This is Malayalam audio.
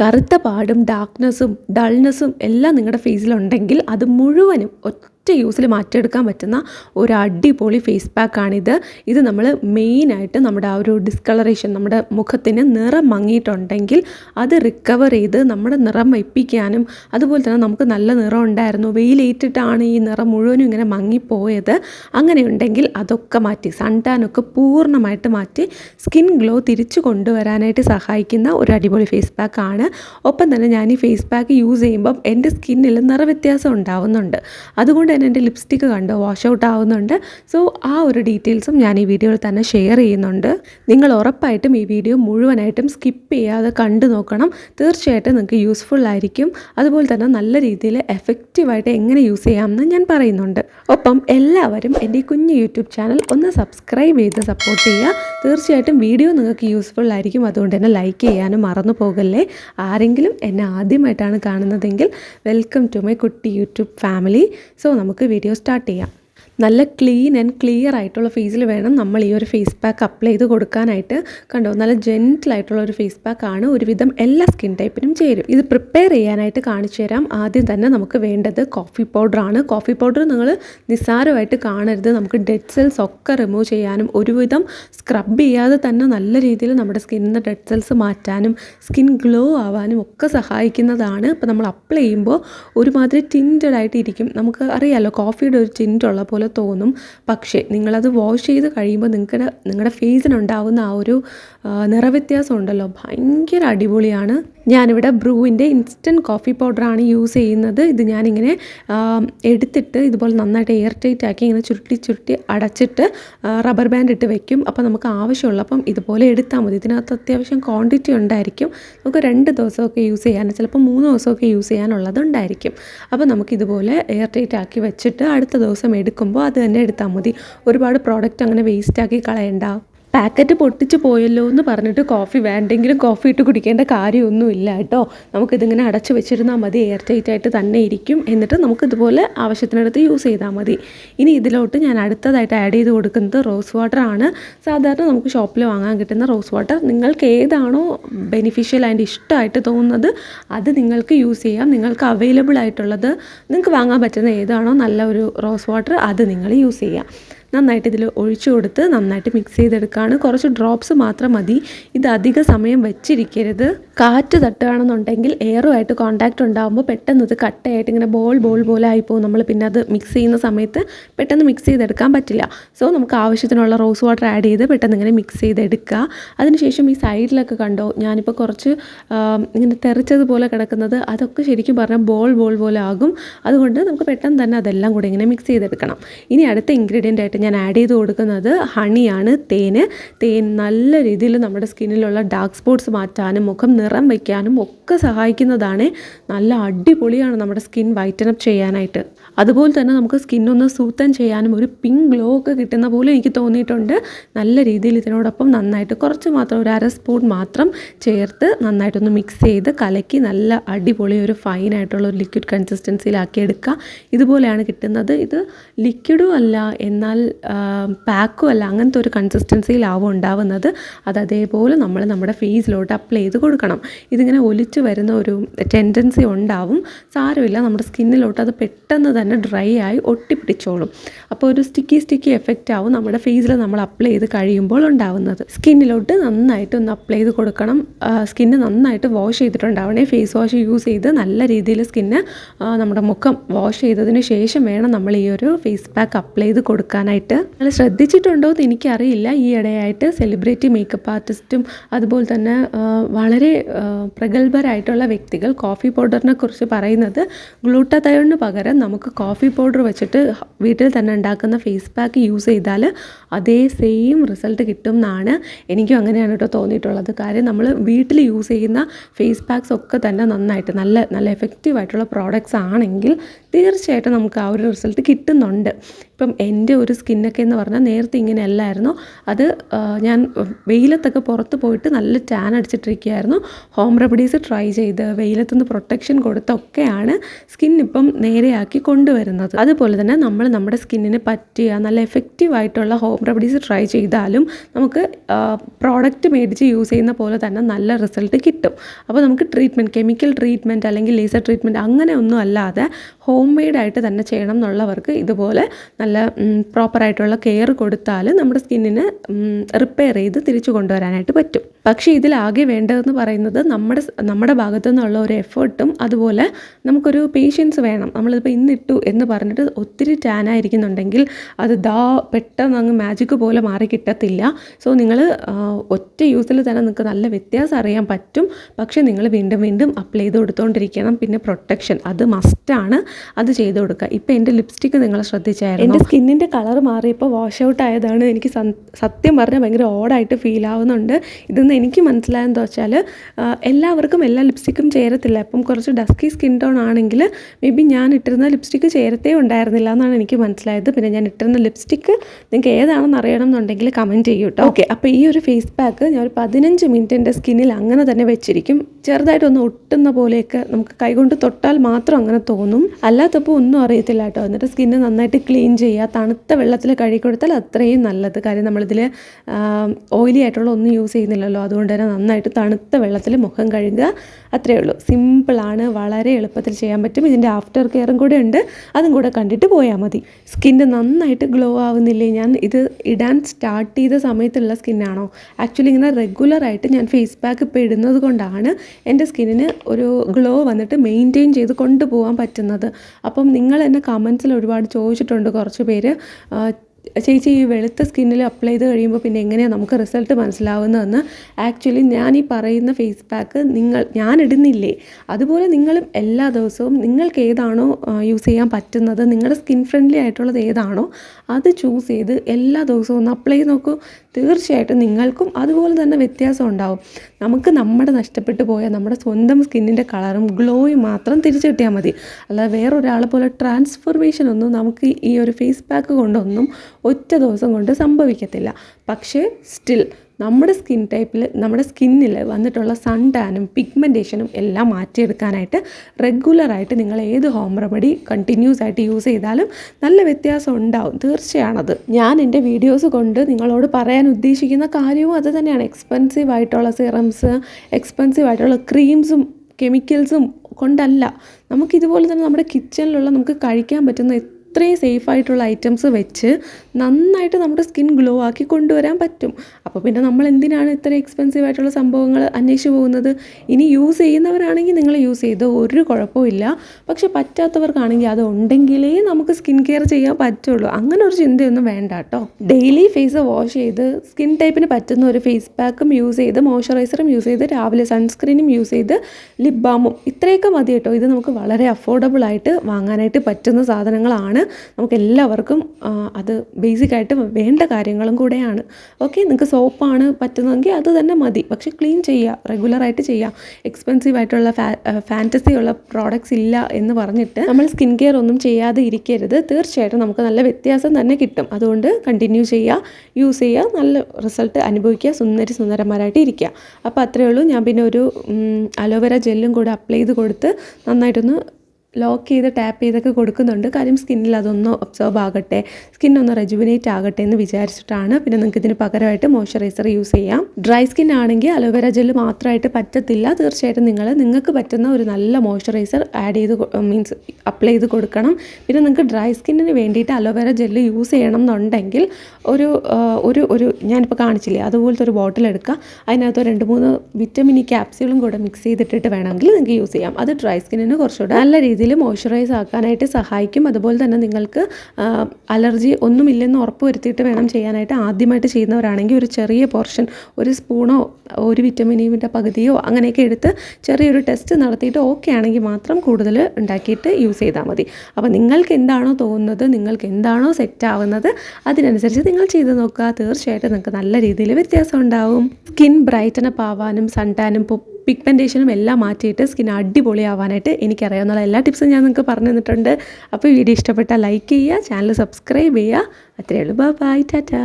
കറുത്ത പാടും ഡാർക്ക്നെസ്സും ഡൾനെസ്സും എല്ലാം നിങ്ങളുടെ ഫേസിലുണ്ടെങ്കിൽ അത് മുഴുവനും ഒറ്റ യൂസിൽ മാറ്റിയെടുക്കാൻ പറ്റുന്ന ഒരു അടിപൊളി ഫേസ് പാക്കാണിത് ഇത് നമ്മൾ മെയിനായിട്ട് നമ്മുടെ ആ ഒരു ഡിസ്കളറേഷൻ നമ്മുടെ മുഖത്തിന് നിറം മങ്ങിയിട്ടുണ്ടെങ്കിൽ അത് റിക്കവർ ചെയ്ത് നമ്മുടെ നിറം വയ്പ്പിക്കാനും അതുപോലെ തന്നെ നമുക്ക് നല്ല നിറം ഉണ്ടായിരുന്നു. വെയിലേറ്റിട്ടാണ് ഈ നിറം മുഴുവനും ഇങ്ങനെ മങ്ങിപ്പോയത്. അങ്ങനെയുണ്ടെങ്കിൽ അതൊക്കെ മാറ്റി സൺടാനൊക്കെ പൂർണമായിട്ട് മാറ്റി സ്കിൻ ഗ്ലോ തിരിച്ചു കൊണ്ടുവരാനായിട്ട് സഹായിക്കുന്ന ഒരു അടിപൊളി ഫേസ് പാക്കാണ് ഒപ്പം തന്നെ ഞാൻ ഈ ഫേസ് പാക്ക് യൂസ് ചെയ്യുമ്പം എന്റെ സ്കിന്നിൽ നിറവ്യത്യാസം ഉണ്ടാവുന്നുണ്ട്. അതുകൊണ്ട് തന്നെ എന്റെ ലിപ്സ്റ്റിക്ക് കണ്ടോ വാഷ് ഔട്ട് ആവുന്നുണ്ട്. സോ ആ ഒരു ഡീറ്റെയിൽസും ഞാൻ ഈ വീഡിയോയിൽ തന്നെ ഷെയർ ചെയ്യുന്നുണ്ട്. നിങ്ങൾ ഉറപ്പായിട്ടും ഈ വീഡിയോ മുഴുവനായിട്ടും സ്കിപ്പ് ചെയ്യാതെ കണ്ടു നോക്കണം. തീർച്ചയായിട്ടും നിങ്ങൾക്ക് യൂസ്ഫുൾ ആയിരിക്കും. അതുപോലെ തന്നെ നല്ല രീതിയിൽ എഫക്റ്റീവായിട്ട് എങ്ങനെ യൂസ് ചെയ്യാമെന്ന് ഞാൻ പറയുന്നുണ്ട്. ഒപ്പം എല്ലാവരും എന്റെ ഈ കുഞ്ഞു യൂട്യൂബ് ചാനൽ ഒന്ന് സബ്സ്ക്രൈബ് ചെയ്ത് സപ്പോർട്ട് ചെയ്യുക. തീർച്ചയായിട്ടും വീഡിയോ നിങ്ങൾക്ക് യൂസ്ഫുൾ ആയിരിക്കും. അതുകൊണ്ട് തന്നെ ലൈക്ക് ചെയ്യാനും മറന്നു പോകല്ലേ. ആരെങ്കിലും എന്നെ ആദ്യമായിട്ടാണ് കാണുന്നതെങ്കിൽ വെൽക്കം ടു മൈ കുട്ടി യൂട്യൂബ് ഫാമിലി സോ നമുക്ക് വീഡിയോ സ്റ്റാർട്ട് ചെയ്യാം. നല്ല ക്ലീൻ ആൻഡ് ക്ലിയർ ആയിട്ടുള്ള ഫേസിൽ വേണം നമ്മൾ ഈ ഒരു ഫേസ് പാക്ക് അപ്ലൈ ചെയ്ത് കൊടുക്കാനായിട്ട്. കണ്ടോ? നല്ല ജെന്റിൽ ആയിട്ടുള്ള ഒരു ഫേസ് പാക്ക് ആണ്. ഒരുവിധം എല്ലാ സ്കിൻ ടൈപ്പിനും ചേരും. ഇത് പ്രിപ്പയർ ചെയ്യാനായിട്ട് കാണിച്ചു തരാം. ആദ്യം തന്നെ നമുക്ക് വേണ്ടത് കോഫി പൗഡർ ആണ്. കോഫി പൗഡർ നിങ്ങൾ നിസ്സാരമായിട്ട് കാണരുത്. നമുക്ക് ഡെഡ് സെൽസ് ഒക്കെ റിമൂവ് ചെയ്യാനും ഒരുവിധം സ്ക്രബ് ചെയ്യാതെ തന്നെ നല്ല രീതിയിൽ നമ്മുടെ സ്കിന്നിൽ ഡെഡ് സെൽസ് മാറ്റാനും സ്കിൻ ഗ്ലോ ആവാനും ഒക്കെ സഹായിക്കുന്നതാണ്. ഇപ്പോൾ നമ്മൾ അപ്ലൈ ചെയ്യുമ്പോൾ ഒരുമാതിരി ടിന്റഡ് ആയിട്ട് ഇരിക്കും. നമുക്ക് അറിയാമല്ലോ കോഫിയുടെ ഒരു ടിന്റുള്ള പോലെ തോന്നും. പക്ഷേ നിങ്ങളത് വാഷ് ചെയ്ത് കഴിയുമ്പോൾ നിങ്ങളുടെ നിങ്ങളുടെ ഫേസിനുണ്ടാവുന്ന ആ ഒരു നിറവ്യത്യാസം ഉണ്ടല്ലോ ഭയങ്കര അടിപൊളിയാണ്. ഞാനിവിടെ ബ്രൂവിന്റെ ഇൻസ്റ്റന്റ് കോഫി പൗഡറാണ് യൂസ് ചെയ്യുന്നത്. ഇത് ഞാനിങ്ങനെ എടുത്തിട്ട് ഇതുപോലെ നന്നായിട്ട് എയർ ടൈറ്റ് ആക്കി ഇങ്ങനെ ചുരുട്ടി ചുരുട്ടി അടച്ചിട്ട് റബ്ബർ ബാൻഡ് ഇട്ട് വെക്കും. അപ്പോൾ നമുക്ക് ആവശ്യമുള്ളപ്പം ഇതുപോലെ എടുത്താൽ മതി. ഇതിനകത്ത് അത്യാവശ്യം ക്വാണ്ടിറ്റി ഉണ്ടായിരിക്കും. നമുക്ക് രണ്ട് ദിവസമൊക്കെ യൂസ് ചെയ്യാൻ ചിലപ്പോൾ മൂന്ന് ദിവസമൊക്കെ യൂസ് ചെയ്യാനുള്ളത് ഉണ്ടായിരിക്കും അപ്പോൾ നമുക്ക് ഇതുപോലെ എയർ ടൈറ്റ് ആക്കി വെച്ചിട്ട് അടുത്ത ദിവസം എടുക്കുമ്പോൾ അത് തന്നെ എടുത്താൽ മതി. ഒരുപാട് പ്രോഡക്റ്റ് അങ്ങനെ വേസ്റ്റ് ആക്കി കളയണ്ട. പാക്കറ്റ് പൊട്ടിച്ച് പോയല്ലോ എന്ന് പറഞ്ഞിട്ട് കോഫി വേണ്ടെങ്കിലും കോഫി ഇട്ട് കുടിക്കേണ്ട കാര്യമൊന്നുമില്ല കേട്ടോ. നമുക്കിതിങ്ങനെ അടച്ചു വെച്ചിരുന്നാൽ മതി എയർ ടൈറ്റ് ആയിട്ട് തന്നെ ഇരിക്കും. എന്നിട്ട് നമുക്കിതുപോലെ ആവശ്യത്തിനടുത്ത് യൂസ് ചെയ്താൽ മതി. ഇനി ഇതിലോട്ട് ഞാൻ അടുത്തതായിട്ട് ആഡ് ചെയ്ത് കൊടുക്കുന്നത് റോസ് വാട്ടർ ആണ്. സാധാരണ നമുക്ക് ഷോപ്പിൽ വാങ്ങാൻ കിട്ടുന്ന റോസ് വാട്ടർ നിങ്ങൾക്ക് ഏതാണോ ബെനിഫിഷ്യൽ ആൻഡ് ഇഷ്ടമായിട്ട് തോന്നുന്നത് അത് നിങ്ങൾക്ക് യൂസ് ചെയ്യാം. നിങ്ങൾക്ക് അവൈലബിൾ ആയിട്ടുള്ളത് നിങ്ങൾക്ക് വാങ്ങാൻ പറ്റുന്ന ഏതാണോ നല്ല ഒരു റോസ് വാട്ടർ അത് നിങ്ങൾ യൂസ് ചെയ്യാം. നന്നായിട്ട് ഇതിൽ ഒഴിച്ചു കൊടുത്ത് നന്നായിട്ട് മിക്സ് ചെയ്തെടുക്കുകയാണ് കുറച്ച് ഡ്രോപ്സ് മാത്രം മതി. ഇത് അധിക സമയം വെച്ചിരിക്കരുത്. കാറ്റ് തട്ടുകയാണെന്നുണ്ടെങ്കിൽ എയറുമായിട്ട് കോൺടാക്റ്റ് ഉണ്ടാകുമ്പോൾ പെട്ടെന്ന് ഇത് കട്ടയായിട്ട് ഇങ്ങനെ ബോൾ ബോൾ പോലെ ആയിപ്പോവും. നമ്മൾ പിന്നെ അത് മിക്സ് ചെയ്യുന്ന സമയത്ത് പെട്ടെന്ന് മിക്സ് ചെയ്തെടുക്കാൻ പറ്റില്ല. സോ നമുക്ക് ആവശ്യത്തിനുള്ള റോസ് വാട്ടർ ആഡ് ചെയ്ത് പെട്ടെന്ന് ഇങ്ങനെ മിക്സ് ചെയ്തെടുക്കുക. അതിനുശേഷം ഈ സൈഡിലൊക്കെ കണ്ടോ? ഞാനിപ്പോൾ കുറച്ച് ഇങ്ങനെ തെറിച്ചതുപോലെ കിടക്കുന്നത്. അതൊക്കെ ശരിക്കും പറഞ്ഞാൽ ബോൾ ബോൾ പോലെ ആകും. അതുകൊണ്ട് നമുക്ക് പെട്ടെന്ന് തന്നെ അതെല്ലാം കൂടെ ഇങ്ങനെ മിക്സ് ചെയ്തെടുക്കണം. ഇനി അടുത്ത ഇൻഗ്രീഡിയന്റ് ആയിട്ട് ഞാൻ ആഡ് ചെയ്ത് കൊടുക്കുന്നത് ഹണിയാണ് തേന്. തേൻ നല്ല രീതിയിൽ നമ്മുടെ സ്കിന്നിലുള്ള ഡാർക്ക് സ്പോട്ട്സ് മാറ്റാനും മുഖം നിറം വയ്ക്കാനും ഒക്കെ സഹായിക്കുന്നതാണ്. നല്ല അടിപൊളിയാണ് നമ്മുടെ സ്കിൻ വൈറ്റനപ്പ് ചെയ്യാനായിട്ട്. അതുപോലെ തന്നെ നമുക്ക് സ്കിന്നൊന്ന് സൂത്തൻ ചെയ്യാനും ഒരു പിങ്ക് ഗ്ലോ ഒക്കെ കിട്ടുന്ന പോലെ എനിക്ക് തോന്നിയിട്ടുണ്ട്. നല്ല രീതിയിൽ ഇതിനോടൊപ്പം നന്നായിട്ട് കുറച്ച് മാത്രം ഒരു അര സ്പൂൺ മാത്രം ചേർത്ത് നന്നായിട്ടൊന്ന് മിക്സ് ചെയ്ത് കലക്കി നല്ല അടിപൊളി ഒരു ഫൈൻ ആയിട്ടുള്ള ഒരു ലിക്വിഡ് കൺസിസ്റ്റൻസിയിലാക്കി എടുക്കുക. ഇതുപോലെയാണ് കിട്ടുന്നത്. ഇത് ലിക്വിഡും അല്ല എന്നാൽ പാക്കും അല്ല അങ്ങനത്തെ ഒരു കൺസിസ്റ്റൻസിയിലാവും ഉണ്ടാവുന്നത്. അത് അതേപോലെ നമ്മൾ നമ്മുടെ ഫേസിലോട്ട് അപ്ലൈ ചെയ്ത് കൊടുക്കണം. ഇതിങ്ങനെ ഒലിച്ച് വരുന്ന ഒരു ടെൻഡൻസി ഉണ്ടാവും. സാരമില്ല നമ്മുടെ സ്കിന്നിലോട്ട് അത് പെട്ടെന്ന് തന്നെ ഡ്രൈ ആയി ഒട്ടിപ്പിടിച്ചോളും. അപ്പോൾ ഒരു സ്റ്റിക്കി സ്റ്റിക്കി എഫക്റ്റ് ആവും നമ്മുടെ ഫേസിൽ നമ്മൾ അപ്ലൈ ചെയ്ത് കഴിയുമ്പോൾ ഉണ്ടാവുന്നത്. സ്കിന്നിലോട്ട് നന്നായിട്ട് ഒന്ന് അപ്ലൈ ചെയ്ത് കൊടുക്കണം. സ്കിന്ന് നന്നായിട്ട് വാഷ് ചെയ്തിട്ടുണ്ടാവണേ. ഫേസ് വാഷ് യൂസ് ചെയ്ത് നല്ല രീതിയിൽ സ്കിന്ന് നമ്മുടെ മുഖം വാഷ് ചെയ്തതിന് ശേഷം വേണം നമ്മൾ ഈ ഒരു ഫേസ് പാക്ക് അപ്ലൈ ചെയ്ത് കൊടുക്കാനായിട്ട്. നിങ്ങൾ ശ്രദ്ധിച്ചിട്ടുണ്ടോ എന്ന് എനിക്കറിയില്ല. ഈ ഇടയായിട്ട് സെലിബ്രിറ്റി മേക്കപ്പ് ആർട്ടിസ്റ്റും അതുപോലെ തന്നെ വളരെ പ്രഗത്ഭരായിട്ടുള്ള വ്യക്തികൾ കോഫി പൗഡറിനെ കുറിച്ച് പറയുന്നത് ഗ്ലൂട്ടതയോണിന് പകരം നമുക്ക് കോഫി പൗഡർ വെച്ചിട്ട് വീട്ടിൽ തന്നെ ഉണ്ടാക്കുന്ന ഫേസ് പാക്ക് യൂസ് ചെയ്താൽ അതേ സെയിം റിസൾട്ട് കിട്ടും എന്നാണ് എനിക്കും അങ്ങനെയാണ് കേട്ടോ തോന്നിയിട്ടുള്ളത്. കാര്യം നമ്മൾ വീട്ടിൽ യൂസ് ചെയ്യുന്ന ഫേസ് പാക്സ് ഒക്കെ തന്നെ നന്നായിട്ട് നല്ല നല്ല എഫക്റ്റീവ് ആയിട്ടുള്ള പ്രോഡക്റ്റ്സ് ആണെങ്കിൽ തീർച്ചയായിട്ടും നമുക്ക് ആ ഒരു റിസൾട്ട് കിട്ടുന്നുണ്ട്. ഇപ്പം എന്റെ ഒരു സ്കിന്നൊക്കെ എന്ന് പറഞ്ഞാൽ നേരത്തെ ഇങ്ങനെ അല്ലായിരുന്നു. അത് ഞാൻ വെയിലത്തൊക്കെ പുറത്ത് പോയിട്ട് നല്ല ടാൻ അടിച്ചിട്ടിരിക്കുകയായിരുന്നു. ഹോം റെമഡീസ് ട്രൈ ചെയ്ത് വെയിലത്തുനിന്ന് പ്രൊട്ടക്ഷൻ കൊടുത്തൊക്കെയാണ് സ്കിൻ ഇപ്പം നേരെയാക്കി കൊണ്ടുവരുന്നത്. അതുപോലെ തന്നെ നമ്മൾ നമ്മുടെ സ്കിന്നിന് പറ്റിയ നല്ല എഫക്റ്റീവ് ആയിട്ടുള്ള ഹോം റെമഡീസ് ട്രൈ ചെയ്താലും നമുക്ക് പ്രോഡക്റ്റ് മേടിച്ച് യൂസ് ചെയ്യുന്ന പോലെ തന്നെ നല്ല റിസൾട്ട് കിട്ടും. അപ്പോൾ നമുക്ക് ട്രീറ്റ്മെന്റ് കെമിക്കൽ ട്രീറ്റ്മെന്റ് അല്ലെങ്കിൽ ലേസർ ട്രീറ്റ്മെന്റ് അങ്ങനെ ഒന്നും അല്ലാതെ ഹോം മെയ്ഡായിട്ട് തന്നെ ചെയ്യണം എന്നുള്ളവർക്ക് ഇതുപോലെ നല്ല പ്രോപ്പറായിട്ടുള്ള കെയർ കൊടുത്താൽ നമ്മുടെ സ്കിന്നിന് റിപ്പയർ ചെയ്ത് തിരിച്ചു കൊണ്ടുവരാനായിട്ട് പറ്റും. പക്ഷേ ഇതിലാകെ വേണ്ടതെന്ന് പറയുന്നത് നമ്മുടെ നമ്മുടെ ഭാഗത്തു നിന്നുള്ള ഒരു എഫേർട്ടും അതുപോലെ നമുക്കൊരു പേഷ്യൻസ് വേണം. നമ്മളിപ്പോൾ ഇന്നിട്ടു എന്ന് പറഞ്ഞിട്ട് ഒത്തിരി ടാനായിരിക്കുന്നുണ്ടെങ്കിൽ അത് ദാ പെട്ടെന്ന് അങ്ങ് മാജിക് പോലെ മാറി കിട്ടത്തില്ല. സോ നിങ്ങൾ ഒറ്റ യൂസിൽ തന്നെ നിങ്ങൾക്ക് നല്ല വ്യത്യാസം അറിയാൻ പറ്റും. പക്ഷേ നിങ്ങൾ വീണ്ടും വീണ്ടും അപ്ലൈ ചെയ്ത് കൊടുത്തുകൊണ്ടിരിക്കണം പിന്നെ പ്രൊട്ടക്ഷൻ അത് മസ്റ്റാണ് അത് ചെയ്ത് കൊടുക്കുക. ഇപ്പോൾ എന്റെ ലിപ്സ്റ്റിക്ക് നിങ്ങൾ ശ്രദ്ധിച്ചായിരുന്നു? എന്റെ സ്കിന്നിന്റെ കളർ മാറിയപ്പോൾ വാഷ് ഔട്ട് ആയതാണ് എനിക്ക് സത്യം പറഞ്ഞാൽ ഭയങ്കര ഓടായിട്ട് ഫീൽ ആവുന്നുണ്ട്. ഇതെന്ന് എനിക്ക് മനസ്സിലായെന്ന് വെച്ചാൽ എല്ലാവർക്കും എല്ലാ ലിപ്സ്റ്റിക്കും ചേരത്തില്ല. ഇപ്പം കുറച്ച് ഡസ്കി സ്കിൻ ടോൺ ആണെങ്കിൽ മേ ബി ഞാൻ ഇട്ടിരുന്ന ലിപ്സ്റ്റിക്ക് ചേരത്തേ ഉണ്ടായിരുന്നില്ല എന്നാണ് എനിക്ക് മനസ്സിലായത്. പിന്നെ ഞാൻ ഇട്ടിരുന്ന ലിപ്സ്റ്റിക്ക് നിങ്ങൾക്ക് ഏതാണെന്ന് അറിയണം എന്നുണ്ടെങ്കിൽ കമന്റ് ചെയ്യൂ കേട്ടോ. ഓക്കെ. അപ്പോൾ ഈ ഒരു ഫേസ് പാക്ക് ഞാൻ ഒരു പതിനഞ്ച് മിനിറ്റ് എന്റെ സ്കിന്നിൽ അങ്ങനെ തന്നെ വെച്ചിരിക്കും. ചെറുതായിട്ടൊന്ന് ഒട്ടുന്ന പോലെയൊക്കെ നമുക്ക് കൈകൊണ്ട് തൊട്ടാൽ മാത്രം അങ്ങനെ തോന്നും. അല്ലാത്തപ്പോൾ ഒന്നും അറിയത്തില്ല കേട്ടോ. എന്നിട്ട് സ്കിന്ന് നന്നായിട്ട് ക്ലീൻ ചെയ്യുക തണുത്ത വെള്ളത്തിൽ കഴുകി കൊടുത്താൽ അത്രയും നല്ലത്. കാര്യം നമ്മളിതിൽ ഓയിലി ആയിട്ടുള്ള ഒന്നും യൂസ് ചെയ്യുന്നില്ലല്ലോ. അതുകൊണ്ട് തന്നെ നന്നായിട്ട് തണുത്ത വെള്ളത്തിൽ മുഖം കഴുകുക അത്രയേ ഉള്ളൂ. സിമ്പിളാണ് വളരെ എളുപ്പത്തിൽ ചെയ്യാൻ പറ്റും. ഇതിന്റെ ആഫ്റ്റർ കെയറും കൂടെ ഉണ്ട്. അതും കൂടെ കണ്ടിട്ട് പോയാൽ മതി. സ്കിന്ന് നന്നായിട്ട് ഗ്ലോ ആവുന്നില്ലേ? ഞാൻ ഇത് ഇടാൻ സ്റ്റാർട്ട് ചെയ്ത സമയത്തുള്ള സ്കിന്നാണോ ആക്ച്വലി ഇങ്ങനെ റെഗുലറായിട്ട് ഞാൻ ഫേസ് പാക്ക് ഇപ്പോൾ ഇടുന്നത് കൊണ്ടാണ് എന്റെ സ്കിന്നിന് ഒരു ഗ്ലോ വന്നിട്ട് മെയിന്റെയിൻ ചെയ്ത് കൊണ്ടുപോകാൻ പറ്റുന്നത്. അപ്പം നിങ്ങൾ എന്നെ കമൻസിൽ ഒരുപാട് ചോദിച്ചിട്ടുണ്ട് കുറച്ച് പേര്. ചേച്ചി ഈ വെളുത്ത സ്കിന്നിൽ അപ്ലൈ ചെയ്ത് കഴിയുമ്പോൾ പിന്നെ എങ്ങനെയാണ് നമുക്ക് റിസൾട്ട് മനസ്സിലാവുന്നതെന്ന്. ആക്ച്വലി ഞാൻ ഈ പറയുന്ന ഫേസ് പാക്ക് നിങ്ങൾ ഞാൻ ഇടുന്നില്ലേ? അതുപോലെ നിങ്ങളും എല്ലാ ദിവസവും നിങ്ങൾക്ക് ഏതാണോ യൂസ് ചെയ്യാൻ പറ്റുന്നത് നിങ്ങളുടെ സ്കിൻ ഫ്രണ്ട്ലി ആയിട്ടുള്ളത് ഏതാണോ അത് ചൂസ് ചെയ്ത് എല്ലാ ദിവസവും ഒന്ന് അപ്ലൈ നോക്കൂ. തീർച്ചയായിട്ടും നിങ്ങൾക്കും അതുപോലെ തന്നെ വ്യത്യാസം ഉണ്ടാവും. നമുക്ക് നമ്മുടെ നഷ്ടപ്പെട്ടു പോയ നമ്മുടെ സ്വന്തം സ്കിന്നിന്റെ കളറും ഗ്ലോയും മാത്രം തിരിച്ചു കിട്ടിയാൽ മതി. അല്ലാതെ വേറൊരാളെ പോലെ ട്രാൻസ്ഫോർമേഷൻ ഒന്നും നമുക്ക് ഈ ഒരു ഫേസ് പാക്ക് കൊണ്ടൊന്നും ഒറ്റ ദിവസം കൊണ്ട് സംഭവിക്കത്തില്ല. പക്ഷേ സ്റ്റിൽ നമ്മുടെ സ്കിൻ ടൈപ്പിൽ നമ്മുടെ സ്കിന്നിൽ വന്നിട്ടുള്ള സൺ ടാനും പിഗ്മെന്റേഷനും എല്ലാം മാറ്റിയെടുക്കാനായിട്ട് റെഗുലറായിട്ട് നിങ്ങൾ ഏത് ഹോം റെമഡി കണ്ടിന്യൂസ് ആയിട്ട് യൂസ് ചെയ്താലും നല്ല വ്യത്യാസം ഉണ്ടാവും. തീർച്ചയാണത്. ഞാൻ എന്റെ വീഡിയോസ് കൊണ്ട് നിങ്ങളോട് പറയാൻ ഉദ്ദേശിക്കുന്ന കാര്യവും അത് തന്നെയാണ്. എക്സ്പെൻസീവ് ആയിട്ടുള്ള സിറംസ് എക്സ്പെൻസീവ് ആയിട്ടുള്ള ക്രീംസും കെമിക്കൽസും കൊണ്ടല്ല. നമുക്കിതുപോലെ തന്നെ നമ്മുടെ കിച്ചണിലുള്ള നമുക്ക് കഴിക്കാൻ പറ്റുന്ന ഇത്രയും സേഫ് ആയിട്ടുള്ള ഐറ്റംസ് വെച്ച് നന്നായിട്ട് നമ്മുടെ സ്കിൻ ഗ്ലോ ആക്കി കൊണ്ടുവരാൻ പറ്റും. അപ്പോൾ പിന്നെ നമ്മൾ എന്തിനാണ് ഇത്ര എക്സ്പെൻസീവ് ആയിട്ടുള്ള സംഭവങ്ങൾ അന്വേഷിച്ച് പോകുന്നത്? ഇനി യൂസ് ചെയ്യുന്നവരാണെങ്കിൽ നിങ്ങൾ യൂസ് ചെയ്ത് ഒരു കുഴപ്പമില്ല പക്ഷെ പറ്റാത്തവർക്കാണെങ്കിൽ അത് ഉണ്ടെങ്കിലേ നമുക്ക് സ്കിൻ കെയർ ചെയ്യാൻ പറ്റുള്ളൂ. അങ്ങനെ ഒരു ചിന്തയൊന്നും വേണ്ട കേട്ടോ. ഡെയിലി ഫേസ് വാഷ് ചെയ്ത് സ്കിൻ ടൈപ്പിന് പറ്റുന്ന ഒരു ഫേസ് പാക്കും യൂസ് ചെയ്ത് മോയ്സ്ചറൈസറും യൂസ് ചെയ്ത് രാവിലെ സൺസ്ക്രീനും യൂസ് ചെയ്ത് ലിപ് ബാമും ഇത്രയൊക്കെ മതി കേട്ടോ. ഇത് നമുക്ക് വളരെ അഫോർഡബിൾ ആയിട്ട് വാങ്ങാനായിട്ട് പറ്റുന്ന സാധനങ്ങളാണ്. നമുക്ക് എല്ലാവർക്കും അത് ബേസിക് ആയിട്ട് വേണ്ട കാര്യങ്ങളും കൂടെയാണ്. ഓക്കെ നിങ്ങൾക്ക് സോപ്പാണ് പറ്റുന്നതെങ്കിൽ അത് തന്നെ മതി. പക്ഷേ ക്ലീൻ ചെയ്യുക റെഗുലറായിട്ട് ചെയ്യുക എക്സ്പെൻസീവ് ആയിട്ടുള്ള ഫാന്റസി ഉള്ള പ്രോഡക്റ്റ്സ് ഇല്ല എന്ന് പറഞ്ഞിട്ട് നമ്മൾ സ്കിൻ കെയർ ഒന്നും ചെയ്യാതെ ഇരിക്കരുത്. തീർച്ചയായിട്ടും നമുക്ക് നല്ല വ്യത്യാസം തന്നെ കിട്ടും. അതുകൊണ്ട് കണ്ടിന്യൂ ചെയ്യുക യൂസ് ചെയ്യുക നല്ല റിസൾട്ട് അനുഭവിക്കുക സുന്ദരി സുന്ദരന്മാരായിട്ട് ഇരിക്കുക. അപ്പോൾ അത്രയേ ഉള്ളൂ. ഞാൻ പിന്നെ ഒരു അലോവേര ജെല്ലും കൂടെ അപ്ലൈ ചെയ്ത് കൊടുത്ത് നന്നായിട്ടൊന്ന് ലോക്ക് ചെയ്ത് ടാപ്പ് ചെയ്തൊക്കെ കൊടുക്കുന്നുണ്ട്. കാര്യം സ്കിന്നിൽ അതൊന്ന് ഒബ്സർവ് ആകട്ടെ. സ്കിൻ ഒന്ന് റെജുവിനേറ്റ് ആകട്ടെ എന്ന് വിചാരിച്ചിട്ടാണ്. പിന്നെ നിങ്ങൾക്ക് ഇതിന് പകരമായിട്ട് മോയ്സ്ചറൈസർ യൂസ് ചെയ്യാം. ഡ്രൈ സ്കിൻ ആണെങ്കിൽ അലോവേര ജെല്ല് മാത്രമായിട്ട് പറ്റത്തില്ല. തീർച്ചയായിട്ടും നിങ്ങൾ നിങ്ങൾക്ക് പറ്റുന്ന ഒരു നല്ല മോയ്സ്ചറൈസർ ആഡ് ചെയ്ത് മീൻസ് അപ്ലൈ ചെയ്ത് കൊടുക്കണം. പിന്നെ നിങ്ങൾക്ക് ഡ്രൈ സ്കിന്നിന് വേണ്ടിയിട്ട് അലോവേര ജെല്ല് യൂസ് ചെയ്യണം എന്നുണ്ടെങ്കിൽ ഒരു ഒരു ഒരു ഞാനിപ്പോൾ കാണിച്ചില്ലേ അതുപോലത്തെ ഒരു ബോട്ടിൽ എടുക്കുക. അതിനകത്ത് രണ്ട് മൂന്ന് വിറ്റമിൻ ക്യാപ്സ്യൂളും കൂടെ മിക്സ് ചെയ്തിട്ടിട്ട് വേണമെങ്കിൽ നിങ്ങൾക്ക് യൂസ് ചെയ്യാം. അത് ഡ്രൈ സ്കിന്നിന് കുറച്ചുകൂടെ നല്ല രീതിയിൽ മോയ്സ്ചറൈസ് ആക്കാനായിട്ട് സഹായിക്കും. അതുപോലെ തന്നെ നിങ്ങൾക്ക് അലർജി ഒന്നുമില്ലെന്ന് ഉറപ്പ് വരുത്തിയിട്ട് വേണം ചെയ്യാനായിട്ട് ആദ്യമായിട്ട് ചെയ്യുന്നവരാണെങ്കിൽ ഒരു ചെറിയ പോർഷൻ ഒരു സ്പൂണോ ഒരു വിറ്റമിനിന്റെ പകുതിയോ അങ്ങനെയൊക്കെ എടുത്ത് ചെറിയൊരു ടെസ്റ്റ് നടത്തിയിട്ട് ഓക്കെ ആണെങ്കിൽ മാത്രം കൂടുതൽ ഉണ്ടാക്കിയിട്ട് യൂസ് ചെയ്താൽ മതി. അപ്പോൾ നിങ്ങൾക്ക് എന്താണോ തോന്നുന്നത് നിങ്ങൾക്ക് എന്താണോ സെറ്റ് ആവുന്നത് അതിനനുസരിച്ച് നിങ്ങൾ ചെയ്ത് നോക്കുക. തീർച്ചയായിട്ടും നിങ്ങൾക്ക് നല്ല രീതിയിൽ വ്യത്യാസം ഉണ്ടാവും. സ്കിൻ ബ്രൈറ്റനപ്പ് ആവാനും സൺ ടാനും പിഗ്മെന്റേഷനും എല്ലാം മാറ്റിയിട്ട് സ്കിൻ അടിപൊളിയാവാനായിട്ട് എനിക്കറിയാവുന്ന എല്ലാ ടിപ്സും ഞാൻ നിങ്ങൾക്ക് പറഞ്ഞു തന്നിട്ടുണ്ട്. അപ്പോൾ വീഡിയോ ഇഷ്ടപ്പെട്ടാൽ ലൈക്ക് ചെയ്യുക ചാനൽ സബ്സ്ക്രൈബ് ചെയ്യുക. അത്രയേ ഉള്ളൂ. ബൈ ടാറ്റാ